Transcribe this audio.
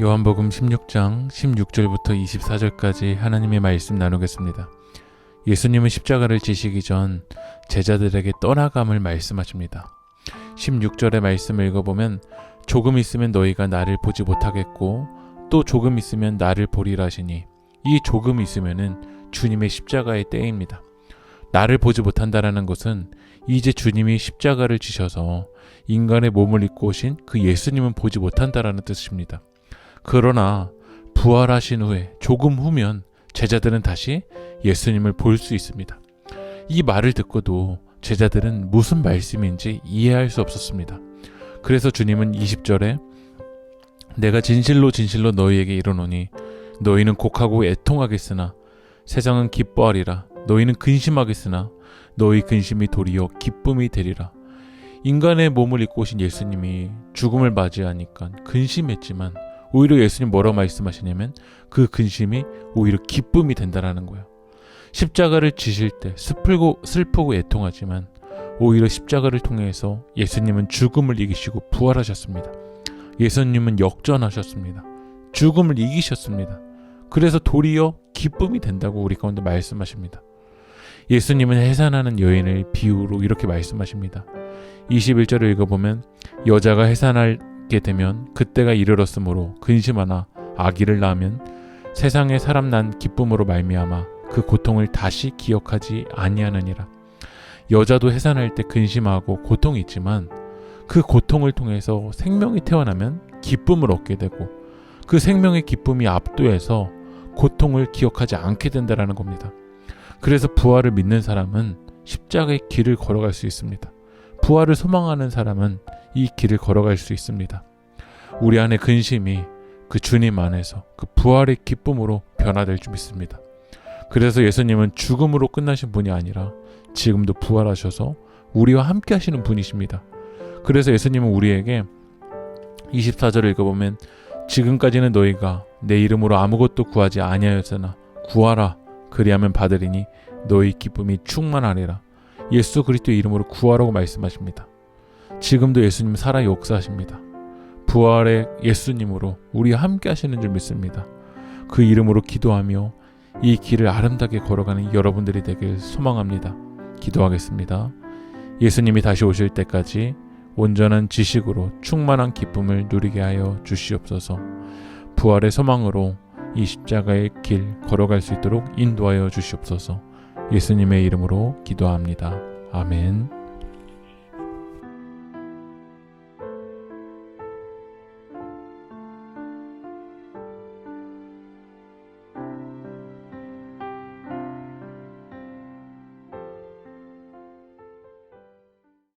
요한복음 16장 16절부터 24절까지 하나님의 말씀 나누겠습니다. 예수님은 십자가를 지시기 전 제자들에게 떠나감을 말씀하십니다. 16절의 말씀을 읽어보면 조금 있으면 너희가 나를 보지 못하겠고 또 조금 있으면 나를 보리라 하시니 이 조금 있으면은 주님의 십자가의 때입니다. 나를 보지 못한다라는 것은 이제 주님이 십자가를 지셔서 인간의 몸을 입고 오신 그 예수님은 보지 못한다라는 뜻입니다. 그러나 부활하신 후에 조금 후면 제자들은 다시 예수님을 볼 수 있습니다. 이 말을 듣고도 제자들은 무슨 말씀인지 이해할 수 없었습니다. 그래서 주님은 20절에 내가 진실로 진실로 너희에게 이르노니 너희는 곡하고 애통하겠으나 세상은 기뻐하리라 너희는 근심하겠으나 너희 근심이 도리어 기쁨이 되리라 인간의 몸을 입고 오신 예수님이 죽음을 맞이하니까 근심했지만 오히려 예수님 뭐라고 말씀하시냐면 그 근심이 오히려 기쁨이 된다라는 거예요. 십자가를 지실 때 슬프고 슬프고 애통하지만 오히려 십자가를 통해서 예수님은 죽음을 이기시고 부활하셨습니다. 예수님은 역전하셨습니다. 죽음을 이기셨습니다. 그래서 도리어 기쁨이 된다고 우리 가운데 말씀하십니다. 예수님은 해산하는 여인을 비유로 이렇게 말씀하십니다. 21절을 읽어보면 여자가 해산 하게 되면 그때가 이르렀으므로 근심하나 아기를 낳으면 세상에 사람 난 기쁨으로 말미암아 그 고통을 다시 기억하지 아니하느니라. 여자도 해산할 때 근심하고 고통이 있지만 그 고통을 통해서 생명이 태어나면 기쁨을 얻게 되고 그 생명의 기쁨이 압도해서 고통을 기억하지 않게 된다라는 겁니다. 그래서 부활을 믿는 사람은 십자가의 길을 걸어갈 수 있습니다. 부활을 소망하는 사람은 이 길을 걸어갈 수 있습니다. 우리 안에 근심이 그 주님 안에서 그 부활의 기쁨으로 변화될 줄 믿습니다. 그래서 예수님은 죽음으로 끝나신 분이 아니라 지금도 부활하셔서 우리와 함께 하시는 분이십니다. 그래서 예수님은 우리에게 24절을 읽어보면 지금까지는 너희가 내 이름으로 아무것도 구하지 아니하였으나 구하라 그리하면 받으리니 너희 기쁨이 충만하리라. 예수 그리스도 이름으로 구하라고 말씀하십니다. 지금도 예수님 살아 역사하십니다. 부활의 예수님으로 우리와 함께 하시는 줄 믿습니다. 그 이름으로 기도하며 이 길을 아름답게 걸어가는 여러분들이 되길 소망합니다. 기도하겠습니다. 예수님이 다시 오실 때까지 온전한 지식으로 충만한 기쁨을 누리게 하여 주시옵소서. 부활의 소망으로 이 십자가의 길 걸어갈 수 있도록 인도하여 주시옵소서. 예수님의 이름으로 기도합니다. 아멘.